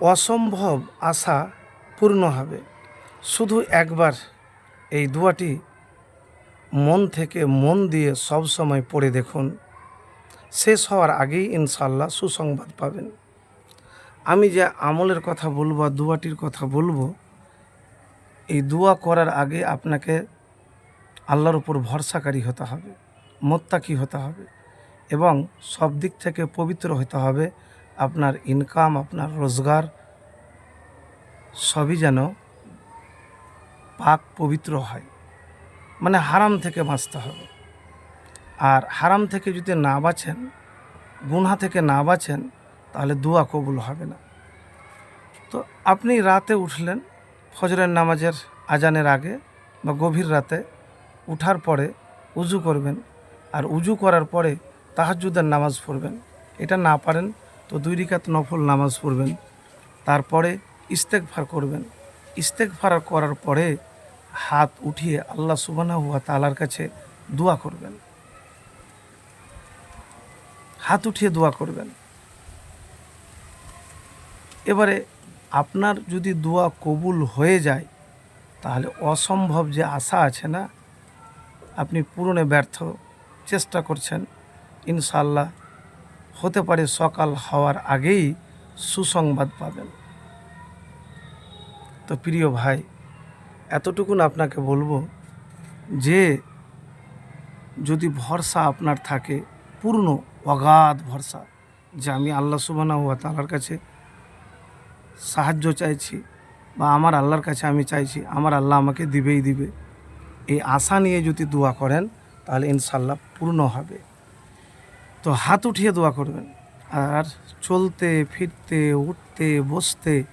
অসম্ভব আশা পূর্ণ হবে। শুধু একবার এই দুয়াটি মন থেকে মন দিয়ে সব সময় পড়ে দেখুন। শেষ হওয়ার আগেই ইনশাল্লাহ সুসংবাদ পাবেন। আমি যে আমলের কথা বলব দোয়াটির কথা বলব, এই দোয়া করার আগে আপনাকে আল্লাহর উপর ভরসাকারী হতে হবে, মোত্তাকি হতে হবে এবং সব দিক থেকে পবিত্র হতে হবে। আপনার ইনকাম আপনার রোজগার সবই যেন পাক পবিত্র হয়। মানে হারাম থেকে বাঁচতে হবে। আর হারাম থেকে যদি না বাঁচেন, গুনহা থেকে না বাঁচেন, তাহলে দোয়া কবুল হবে না। তো আপনি রাতে উঠলেন, ফজরের নামাজের আজানের আগে বা গভীর রাতে উঠার পরে উজু করবেন, আর উজু করার পরে তাহাজ্জুদের নামাজ পড়বেন। এটা না পারেন তো দুই রিকাত নফল নামাজ পড়বেন, তারপরে ইস্তেকফার করবেন। ইস্তেকফার করার পরে হাত উঠিয়ে আল্লাহ সুবানা হুয়া তালার কাছে দোয়া করবেন। হাত উঠিয়ে দোয়া করবেন। এবারে আপনার যদি দোয়া কবুল হয়ে যায়, তাহলে অসম্ভব যে আশা আছে না, আপনি পূরণে ব্যর্থ, চেষ্টা করছেন ইনশাল্লাহ হতে পারে সকাল হওয়ার আগেই সুসংবাদ পাবেন। তো প্রিয় ভাই, এতটুকুন আপনাকে বলব যে, যদি ভরসা আপনার থাকে, পূর্ণ অগাধ ভরসা, যে আমি আল্লাহ সুবানা হুয়া তালার কাছে সাহায্য চাইছি বা আমার আল্লাহর কাছে আমি চাইছি, আমার আল্লাহ আমাকে দিবেই দিবে। এই আশা নিয়ে যদি দোয়া করেন, তাহলে ইনশাল্লাহ পূর্ণ হবে। তো হাত উঠিয়ে দোয়া করবেন। আর চলতে, ফিরতে, উঠতে, বসতে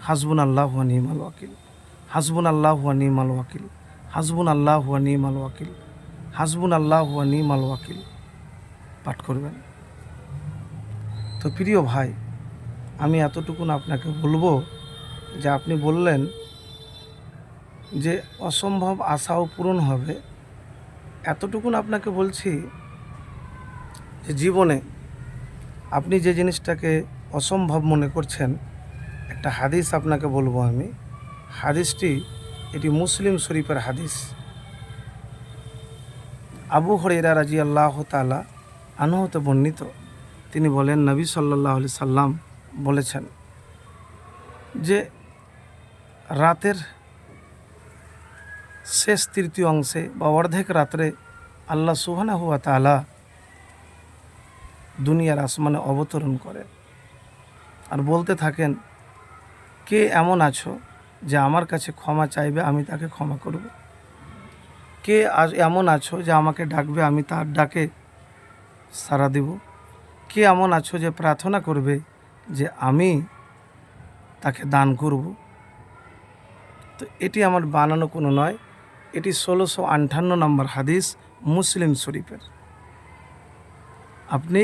হাসবুন আল্লাহ হুয়া নিমাল ওয়াকিল। হাসবুন আল্লাহ হুয়া নিমাল ওয়াকিল। হাসবুন আল্লাহ হুয়া নিমাল ওয়াকিল। হাসবুন আল্লাহ হুয়া নিমাল ওয়াকিল। পাঠ করবেন। তো প্রিয় ভাই, আমি এতটুকুন আপনাকে বলব যে আপনি বললেন যে অসম্ভব আশাও পূরণ হবে। এতটুকুন আপনাকে বলছি যে জীবনে আপনি যে জিনিসটাকে অসম্ভব মনে করছেন, একটা হাদিস আপনাকে বলব আমি। হাদিসটি এটি মুসলিম শরীফের হাদিস। আবু হরেরা রাজি আল্লাহ তালা আনহতে বর্ণিত। তিনি বলেন, নবী সাল্লাহ আলি সাল্লাম বলেছেন যে রাতের শেষ তৃতীয় অংশে বা অর্ধেক রাত্রে আল্লাহ সুহানা হুয়া তালা দুনিয়ার আসমানে অবতরণ করেন আর বলতে থাকেন, কে এমন আছো যে আমার কাছে ক্ষমা চাইবে, আমি তাকে ক্ষমা করব? কে এমন আছো যে আমাকে ডাকবে, আমি তার ডাকে সাড়া দেব? কে এমন আছো যে প্রার্থনা করবে যে আমি তাকে দান করব? তো এটি আমার বানানো কোনো নয়। এটি ষোলোশো আটান্ন নম্বর হাদিস মুসলিম শরীফের। আপনি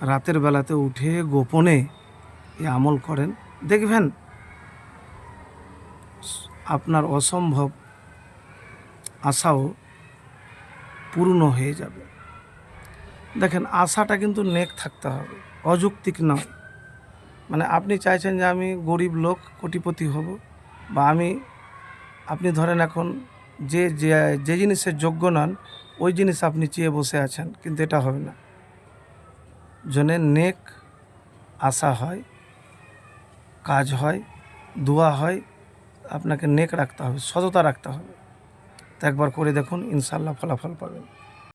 রাতের বেলাতে উঠে গোপনে এ আমল করেন। দেখবেন, আপনার অসম্ভব আশাও পূর্ণ হয়ে যাবে। দেখেন, আশাটা কিন্তু নেক থাকতে হবে, অযৌক্তিক নয় মানে আপনি চাইছেন যে আমি গরিব লোক, কোটিপতি হব, বা আমি, আপনি ধরেন এখন যে যে জিনিসের যোগ্য নন, ওই জিনিস আপনি চেয়ে বসে আছেন, কিন্তু এটা হবে না। জনের নেক আশা হয়, কাজ হয়, দোয়া হয়, আপনাকে নেক রাখতে হবে, সততা রাখতে হবে। তো একবার করে দেখুন ইনশাল্লাহ ফলাফল পাবেন।